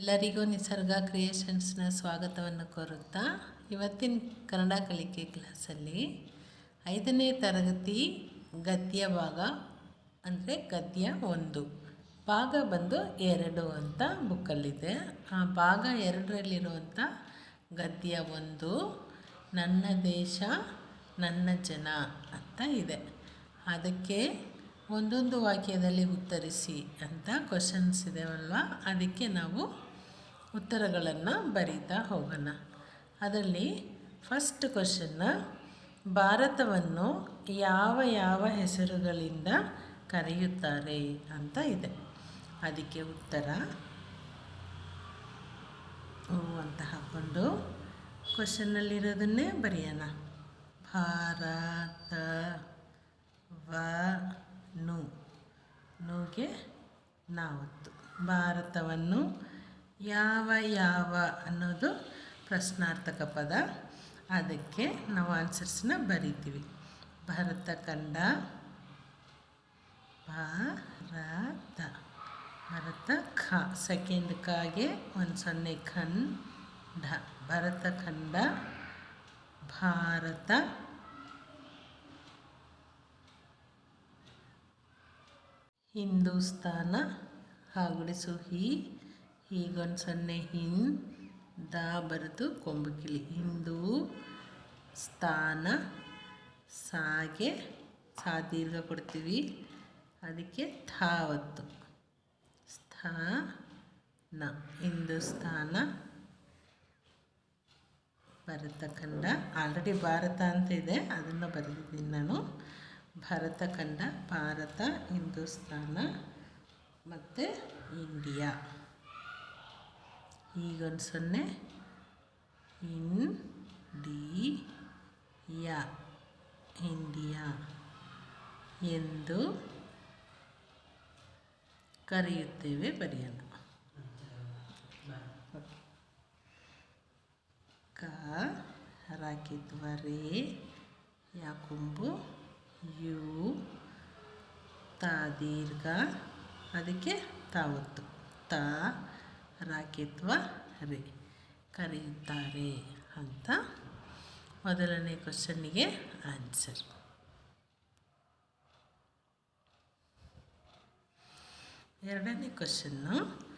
ಎಲ್ಲರಿಗೂ ನಿಸರ್ಗ ಕ್ರಿಯೇಷನ್ಸ್ನ ಸ್ವಾಗತವನ್ನು ಕೋರುತ್ತಾ ಇವತ್ತಿನ ಕನ್ನಡ ಕಲಿಕೆ ಕ್ಲಾಸಲ್ಲಿ ಐದನೇ ತರಗತಿ ಗದ್ಯ ಭಾಗ, ಅಂದರೆ ಗದ್ಯ ಒಂದು. ಭಾಗ ಬಂದು ಎರಡು ಅಂತ ಬುಕ್ಕಲ್ಲಿದೆ. ಆ ಭಾಗ ಎರಡರಲ್ಲಿರುವಂಥ ಗದ್ಯ ಒಂದು, ನನ್ನ ದೇಶ, ನನ್ನ ಜನ ಅಂತ ಇದೆ. ಅದಕ್ಕೆ ಒಂದೊಂದು ವಾಕ್ಯದಲ್ಲಿ ಉತ್ತರಿಸಿ ಅಂತ ಕ್ವಶನ್ಸ್ ಇದೆವಲ್ವ? ಅದಕ್ಕೆ ನಾವು ಉತ್ತರಗಳನ್ನು ಬರೀತಾ ಹೋಗೋಣ. ಅದರಲ್ಲಿ ಫಸ್ಟ್ ಕ್ವಶನ್ನ ಭಾರತವನ್ನು ಯಾವ ಯಾವ ಹೆಸರುಗಳಿಂದ ಕರೆಯುತ್ತಾರೆ ಅಂತ ಇದೆ. ಅದಕ್ಕೆ ಉತ್ತರ ಅಂತ ಹಾಕ್ಕೊಂಡು ಕ್ವಶನ್ನಲ್ಲಿರೋದನ್ನೇ ಬರೆಯೋಣ. ಭಾರತ ವನು ನುಗೆ ನಾವತ್ತು. ಭಾರತವನ್ನು ಯಾವ ಯಾವ ಅನ್ನೋದು ಪ್ರಶ್ನಾರ್ಥಕ ಪದ. ಅದಕ್ಕೆ ನಾವು ಆನ್ಸರ್ಸ್ನ ಬರಿತೀವಿ. ಭರತ ಖಂಡ ಭಾರತ ಭರತ ಖ ಸೆಕೆಂಡ್ ಕಾಗೆ ಒಂದು ಸೊನ್ನೆ ಖಂಡ ಭರತ ಖಂಡ, ಭಾರತ ಹಿಂದೂಸ್ತಾನ ಹಾಗುಡಿಸು ಹಿ. ಹೀಗೊಂದು ಸೊನ್ನೆ ಹಿನ್ ದ ಬರೆದು ಕೊಂಬುಕಿಳಿ ಹಿಂದೂ ಸ್ಥಾನ ಸಾಗೆ ಸಾ ದೀರ್ಘ ಕೊಡ್ತೀವಿ. ಅದಕ್ಕೆ ಥಾವತ್ತು ಸ್ಥಾನ. ಭರತ ಖಂಡ. ಆಲ್ರೆಡಿ ಭಾರತ ಅಂತ ಇದೆ. ಅದನ್ನು ಬರೆದಿದ್ದೀನಿ ನಾನು. ಭರತ ಖಂಡ, ಭಾರತ ಹಿಂದೂಸ್ತಾನ ಮತ್ತು ಇಂಡಿಯಾ. ಈಗೊಂದು ಸೊನ್ನೆ. In the yeah. ಇಂಡಿಯಾ ಎಂದು ಕರೆಯುತ್ತೇವೆ ಬರೆಯೋಣ ಕ ರೇ ಯಾಕೊಂಬು, ಯು, ತಾ, ದೀರ್ಘ, ಅದಕ್ಕೆ ತಾವತ್ತು. ತ ರಾಕಿತ್ವ ರೇ ಕರೆಯುತ್ತಾರೆ ಅಂತ ಮೊದಲನೇ ಕ್ವಶನ್ನಿಗೆ ಆನ್ಸರ್ ಎರಡನೇ ಕ್ವಶನ್ನು,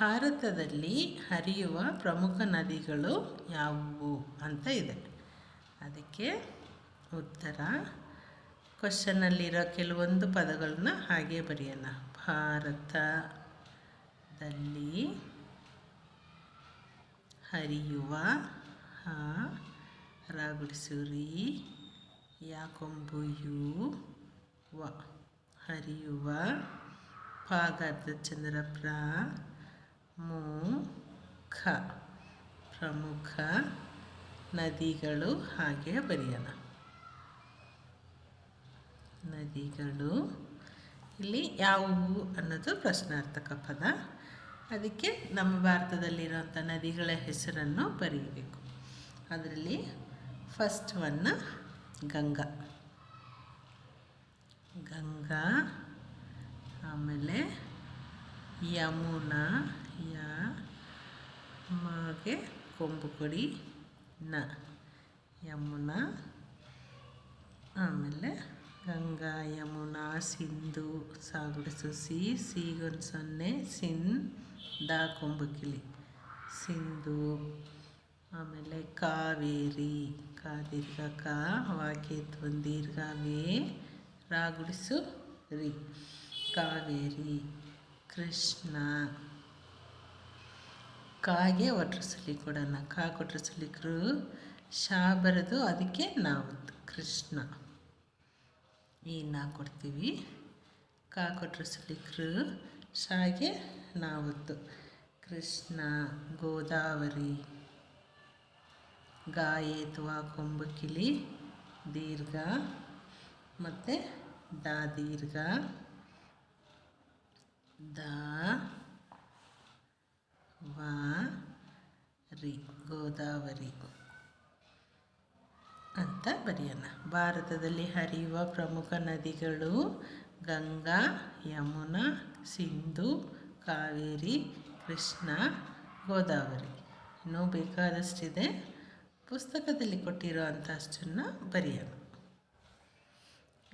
ಭಾರತದಲ್ಲಿ ಹರಿಯುವ ಪ್ರಮುಖ ನದಿಗಳು ಯಾವುವು ಅಂತ ಇದೆ. ಅದಕ್ಕೆ ಉತ್ತರ, ಕ್ವಶನ್ನಲ್ಲಿರೋ ಕೆಲವೊಂದು ಪದಗಳನ್ನ ಹಾಗೆ ಬರೆಯೋಣ. ಭಾರತದಲ್ಲಿ ಹರಿಯುವ, ಹ ರಾಗುಡಿಸುರಿ ಯಾಕೊಂಬು ವ. ಹರಿಯುವ ಪಾಗಾರ್ಧ ಚಂದ್ರ, ಪ್ರ, ಮು, ಖ. ಪ್ರಮುಖ ನದಿಗಳು ಹಾಗೆ ಬರೆಯೋಣ. ನದಿಗಳು, ಇಲ್ಲಿ ಯಾವುವು ಅನ್ನೋದು ಪ್ರಶ್ನಾರ್ಥಕ ಪದ. ಅದಕ್ಕೆ ನಮ್ಮ ಭಾರತದಲ್ಲಿರುವಂಥ ನದಿಗಳ ಹೆಸರನ್ನು ಬರೆಯಬೇಕು. ಅದರಲ್ಲಿ ಫಸ್ಟ್ ಒನ್ ಗಂಗಾ. ಗಂಗಾ, ಆಮೇಲೆ ಯಮುನಾ, ಯ, ಮಾಗೆ ಕೊಂಬು ಕೊಡಿ, ನ. ಯಮುನಾ, ಆಮೇಲೆ ಗಂಗಾ, ಯಮುನಾ, ಸಿಂಧು, ಸಾಗುಡಿಸು, ಸಿ, ಸಿಗೊಂದು ಸೊನ್ನೆ, ಸಿನ್ ದ ಕುಂಬಕಿಲಿ ಸಿಂಧು, ಆಮೇಲೆ ಕಾವೇರಿ. ಕಾ ದೀರ್ಘ ಕಾ ವಾಕ್ಯತ್ವ ಒಂದು ದೀರ್ಘ ವೇ ರಾಗುಡಿಸು ರಿ. ಕಾವೇರಿ, ಕೃಷ್ಣ. ಕಾಗೆ ಒಟ್ರಸಲಿ ಕೊಡೋಣ. ಕಾ ಕೊಟ್ರ ಕೃ, ಶಾ ಬರೋದು ಅದಕ್ಕೆ ನಾವು ಕೃಷ್ಣ. ಈ ನಾ ಕೊಡ್ತೀವಿ. ಕಾ ಕೊಟ್ರ ಕೃ, ಶಾಗೆ ನಾವತ್ತು. ಕೃಷ್ಣ, ಗೋದಾವರಿ, ಗಾಯೇತ್ವ, ಕೊಂಬಕಿಲಿ, ದೀರ್ಘ, ಮತ್ತು ದ ದೀರ್ಘ, ದ, ವಾ, ರಿ, ಗೋದಾವರಿ ಅಂತ ಬರೆಯೋಣ. ಭಾರತದಲ್ಲಿ ಹರಿಯುವ ಪ್ರಮುಖ ನದಿಗಳು ಗಂಗಾ, ಯಮುನಾ, ಸಿಂಧು ಕಾವೇರಿ, ಕೃಷ್ಣ, ಗೋದಾವರಿ. ಇನ್ನೂ ಬೇಕಾದಷ್ಟಿದೆ. ಪುಸ್ತಕದಲ್ಲಿ ಕೊಟ್ಟಿರೋ ಅಂಥಷ್ಟನ್ನು ಬರೆಯೋಣ.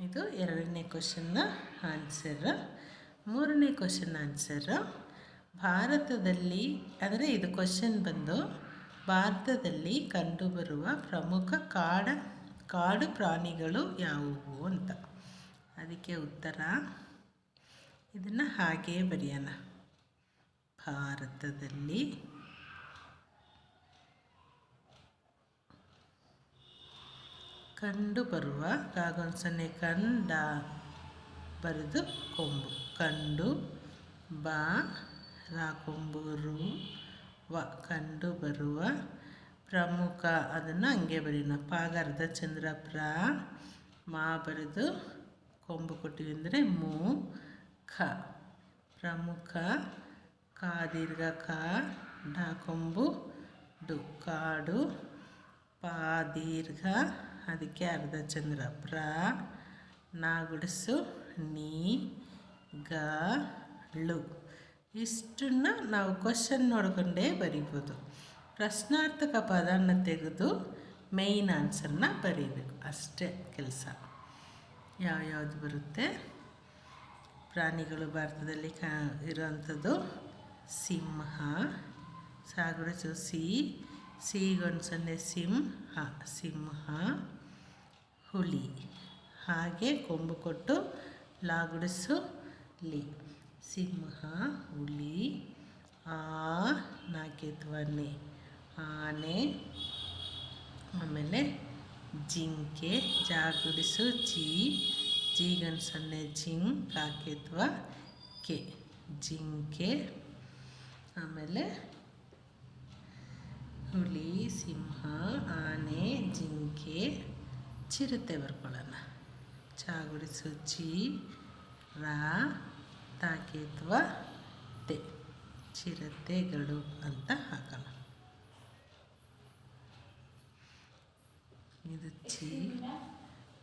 ಇದು ಎರಡನೇ ಕ್ವಶನ್ನ ಆನ್ಸರ್ ಮೂರನೇ ಕ್ವಶನ್ ಆನ್ಸರ್ ಭಾರತದಲ್ಲಿ, ಅಂದರೆ ಇದು ಕ್ವಶನ್ ಬಂದು, ಭಾರತದಲ್ಲಿ ಕಂಡುಬರುವ ಪ್ರಮುಖ ಕಾಡ, ಕಾಡು ಪ್ರಾಣಿಗಳು ಯಾವುವು ಅಂತ. ಅದಕ್ಕೆ ಉತ್ತರ, ಇದನ್ನು ಹಾಗೇ ಬರೆಯೋಣ. ಭಾರತದಲ್ಲಿ. ಕಂಡುಬರುವ ಕಾಗೊಂದು ಸೊನ್ನೆ ಕಂಡ, ಬರೆದು ಕೊಂಬು. ಕಂಡು, ಬಾ, ರಾ, ಕೊಂಬು, ರು, ವ ಕಂಡು ಬರುವ ಪ್ರಮುಖ, ಅದನ್ನು ಹಂಗೆ ಬರೀನ ಪಾಗಾರದ ಚಂದ್ರ, ಪ್ರ, ಮಾ, ಬರೆದು ಕೊಂಬು ಕೊಟ್ಟಿವಿ ಅಂದರೆ ಮು, ಖ, ಪ್ರಮುಖ. ಕಾ ದೀರ್ಘ ಕಾ ಡ ಕೊಂಬು ಡು ಕಾಡು ಪಾ ದೀರ್ಘ ಅದಕ್ಕೆ ಅರ್ಧ ಚಂದ್ರ ಪ್ರ, ನಾಗುಡಿಸು, ನೀ, ಗ, ಳು. ಇಷ್ಟನ್ನ ನಾವು ಕ್ವಶನ್ ನೋಡಿಕೊಂಡೇ ಬರಿಬೋದು. ಪ್ರಶ್ನಾರ್ಥಕ ಪದನ ತೆಗೆದು ಮೇಯ್ನ್ ಆನ್ಸರ್ನ ಬರೀಬೇಕು. ಅಷ್ಟೇ ಕೆಲಸ. ಯಾವ್ಯಾವುದು ಬರುತ್ತೆ? ಪ್ರಾಣಿಗಳು ಭಾರತದಲ್ಲಿ ಕಾ ಇರೋವಂಥದ್ದು ಸಿಂಹ ಸಾಗುಡಿಸು ಸಿ ಸಿಗೊಂದು ಸೊನ್ನೆ ಸಿಂಹ ಸಿಂಹ ಹುಲಿ ಹಾಗೆ ಕೊಂಬು ಕೊಟ್ಟು ಲಾಗುಡಿಸು ಲಿ ಸಿಂಹ ಹುಲಿ ಆ ನಾಕೆತ್ವನೆ ಆನೆ ಆಮೇಲೆ ಜಿಂಕೆ ಜಾಗುಡಿಸು ಜಿ ಜೀಗನ್ ಸೊನ್ನೆ ಜಿಂಗ್ ಕಾಕೆತ್ವ ಕೆ ಜಿಂಕೆ ಆಮೇಲೆ ಹುಲಿ, ಸಿಂಹ, ಆನೆ, ಜಿಂಕೆ, ಚಿರತೆ ಬರ್ಕೊಳ್ಳೋಣ. ಚಾಗುಡಿಸು ಚಿ ರಾ ತಾಕೇತ್ವ ತೆ. ಚಿರತೆಗಳು ಅಂತ ಹಾಕೋಣ. ಇದು ಚಿ.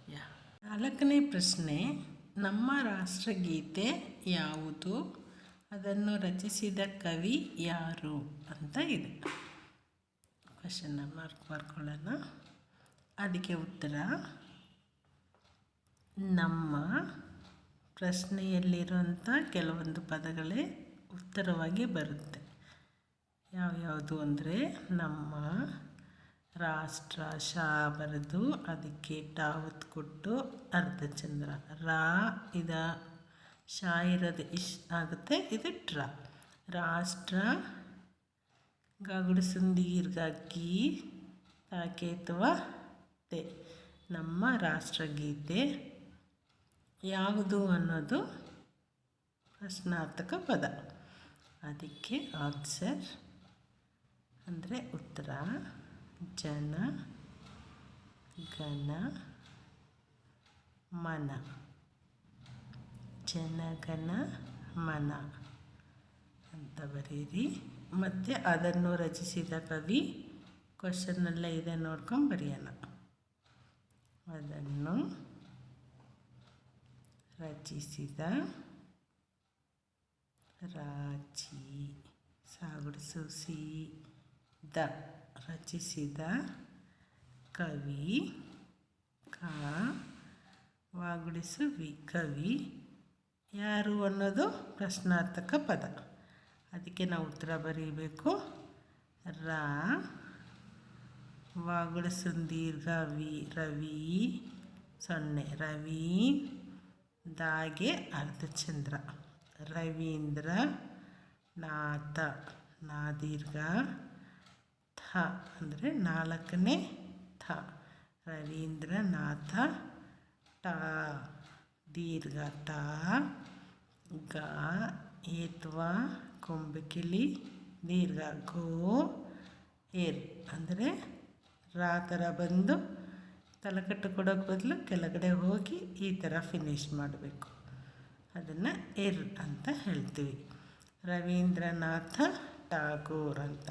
ಯಾ. ನಾಲ್ಕನೇ ಪ್ರಶ್ನೆ, ನಮ್ಮ ರಾಷ್ಟ್ರಗೀತೆ ಯಾವುದು? ಅದನ್ನು ರಚಿಸಿದ ಕವಿ ಯಾರು ಅಂತ ಇದೆ. ಕ್ವಶನ್ನ ಮಾರ್ಕ್ ಮಾಡ್ಕೊಳ್ಳೋಣ. ಅದಕ್ಕೆ ಉತ್ತರ, ನಮ್ಮ ಪ್ರಶ್ನೆಯಲ್ಲಿರುವಂಥ ಕೆಲವೊಂದು ಪದಗಳೇ ಉತ್ತರವಾಗಿ ಬರುತ್ತೆ. ಯಾವ್ಯಾವುದು ಅಂದರೆ, ನಮ್ಮ ರಾಷ್ಟ್ರ ಶಾ ಬರೆದು ಅದಕ್ಕೆ ಟಾವತ್ ಕೊಟ್ಟು ಅರ್ಧಚಂದ್ರ ರಾ ಇದ ಶಾ ಇರೋದು ಇಶ್ ಆಗುತ್ತೆ. ಇದು ಟ್ರ ರಾಷ್ಟ್ರ. ಗಗುಡಿಸುಂದೀರ್ಘಿ ತಾಕೇತುವ ತೆ. ನಮ್ಮ ರಾಷ್ಟ್ರಗೀತೆ. ಯಾವುದು ಅನ್ನೋದು ಪ್ರಶ್ನಾರ್ಥಕ ಪದ. ಅದಕ್ಕೆ ಆನ್ಸರ್ ಅಂದರೆ ಉತ್ತರ. ಜನ ಗಣ ಮನ. ಜನಗಣ ಮನ ಅಂತ ಬರೀರಿ. ಮತ್ತು ಅದನ್ನು ರಚಿಸಿದ ಕವಿ ಕ್ವಶನ್ನೆಲ್ಲ ಇದೆ ನೋಡ್ಕೊಂಡು ಬರೆಯೋಣ. ಅದನ್ನು ರಚಿಸಿದ ರಾಚಿ ಸಾಗುಡಿಸು ಸಿ ದ ರಚಿಸಿದ ಕವಿ ಕ. ವಾಗುಡಿಸು ವಿ ಕವಿ ಯಾರು ಅನ್ನೋದು ಪ್ರಶ್ನಾರ್ಥಕ ಪದ. ಅದಕ್ಕೆ ನಾವು ಉತ್ತರ ಬರೀಬೇಕು. ರ, ವಾಗುಳ ಸುಂದೀರ್ಘ, ವಿ, ರವಿ, ಸೊನ್ನೆ. ರವಿ, ದಾಗೆ ಅರ್ಧಚಂದ್ರ. ರವೀಂದ್ರ, ನಾಥ. ನಾದೀರ್ಘ, ಥ ಅಂದರೆ ನಾಲ್ಕನೇ ಥ. ರವೀಂದ್ರ, ನಾಥ ಟ ದೀರ್ಘ ತ ಗ, ಏತ್ವ, ಕೊಂಬಕಿಲಿ, ದೀರ್ಘ, ಗೋ, ಏರ್. ಅಂದರೆ ರಾ ಥರ ಬಂದು ತಲೆಕಟ್ಟು ಕೊಡೋಕ್ಕೆ ಬದಲು ಕೆಳಗಡೆ ಹೋಗಿ ಈ ಥರ ಫಿನಿಶ್ ಮಾಡಬೇಕು. ಅದನ್ನು ಎರ್ ಅಂತ ಹೇಳ್ತೀವಿ. ರವೀಂದ್ರನಾಥ ಟಾಗೋರ್ ಅಂತ.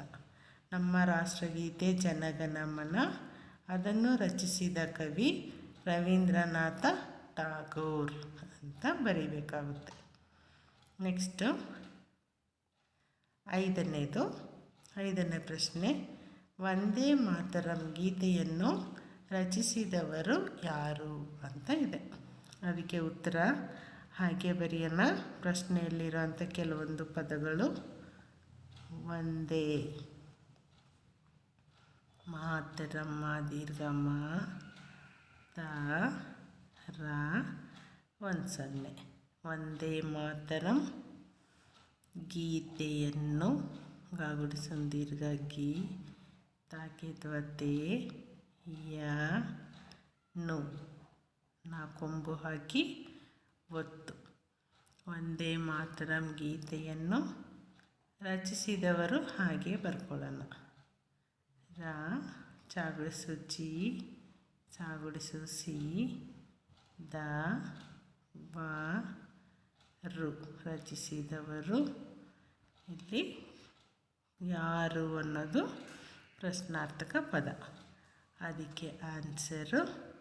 ನಮ್ಮ ರಾಷ್ಟ್ರಗೀತೆ ಜನಗಣಮನ ಅದನ್ನು ರಚಿಸಿದ ಕವಿ ರವೀಂದ್ರನಾಥ ಟಾಗೋರ್ ಅಂತ ಬರೀಬೇಕಾಗುತ್ತೆ. ನೆಕ್ಸ್ಟು ಐದನೇದು, ಐದನೇ ಪ್ರಶ್ನೆ, ವಂದೇ ಮಾತರಂ ಗೀತೆಯನ್ನು ರಚಿಸಿದವರು ಯಾರು? ಅಂತ ಇದೆ. ಅದಕ್ಕೆ ಉತ್ತರ ಹಾಗೆ ಬರೆಯೋಣ. ಪ್ರಶ್ನೆಯಲ್ಲಿರುವಂಥ ಕೆಲವೊಂದು ಪದಗಳು. ಒಂದೇ ಮಾತರಮ್ಮ ದೀರ್ಘಮ್ಮ ತ ರ ಒಂದು ಸೊನ್ನೆ. ಒಂದೇ ಮಾತರಂ. ಗೀತೆಯನ್ನು ಗಾಗುಡಿ ದೀರ್ಘ ಗಿ. ತಾಕಿದ್ವತೆ ಯ ನು. ನಾ ಕೊಂಬು ಹಾಕಿ ಒತ್ತು. ಒಂದೇ ಮಾತರಂ ಗೀತೆಯನ್ನು ರಚಿಸಿದವರು ಹಾಗೆ ಬರ್ಕೊಳ್ಳೋಣ. ರ, ಚಾಗುಡಿಸು ಜಿ, ಚಾಗುಡಿಸು ಸಿ. ದ ರು. ರಚಿಸಿದವರು ಇಲ್ಲಿ ಯಾರು ಅನ್ನೋದು ಪ್ರಶ್ನಾರ್ಥಕ ಪದ. ಅದಕ್ಕೆ ಆನ್ಸರು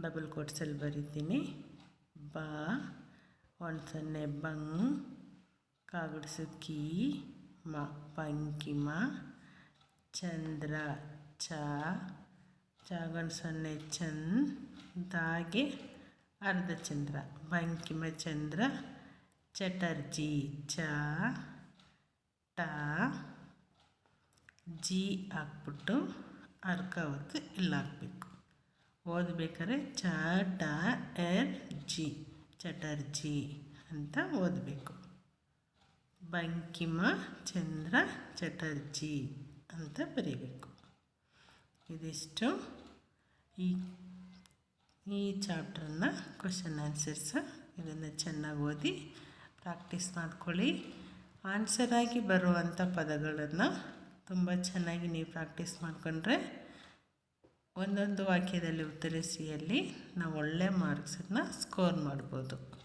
ಡಬಲ್ ಕೋಟ್ಸಲ್ಲಿ ಬರೀತೀನಿ. ಬ, ಒಂದು ಸೊನ್ನೆ ಬಂಗ್ ಕಾಗುಡಿಸು ಕಿ, ಮ, ಪಂಕಿಮ, ಚಂದ್ರ, ಚ ಚಾಗಣ್ ಸೊನ್ನೆ ಚಂದ್, ದಾಗೆ ಅರ್ಧಚಂದ್ರ ಬಂಕಿಮ ಚಂದ್ರ ಚಟರ್ಜಿ, ಚ, ಟ, ಜಿ ಹಾಕ್ಬಿಟ್ಟು ಅರ್ಕ ಹೊತ್ತು ಇಲ್ಲಿ ಹಾಕ್ಬೇಕು. ಓದಬೇಕಾದ್ರೆ ಚ, ಟ, ಎರ್, ಜಿ, ಚಟರ್ಜಿ ಅಂತ ಓದಬೇಕು. ಬಂಕಿಮ ಚಂದ್ರ ಚಟರ್ಜಿ ಅಂತ ಬರೀಬೇಕು. ಇದಿಷ್ಟು. ಈ ಈ ಚಾಪ್ಟ್ರನ್ನ ಕ್ವಶನ್ ಆನ್ಸರ್ಸ್. ಇದನ್ನು ಚೆನ್ನಾಗಿ ಓದಿ ಪ್ರಾಕ್ಟೀಸ್ ಮಾಡ್ಕೊಳ್ಳಿ. ಆನ್ಸರಾಗಿ ಬರುವಂಥ ಪದಗಳನ್ನು ತುಂಬ ಚೆನ್ನಾಗಿ ನೀವು ಪ್ರಾಕ್ಟೀಸ್ ಮಾಡಿಕೊಂಡ್ರೆ ಒಂದೊಂದು ವಾಕ್ಯದಲ್ಲಿ ಉತ್ತರಿಸಿಯಲ್ಲಿ ನಾವು ಒಳ್ಳೆಯ ಮಾರ್ಕ್ಸನ್ನು ಸ್ಕೋರ್ ಮಾಡ್ಬೋದು.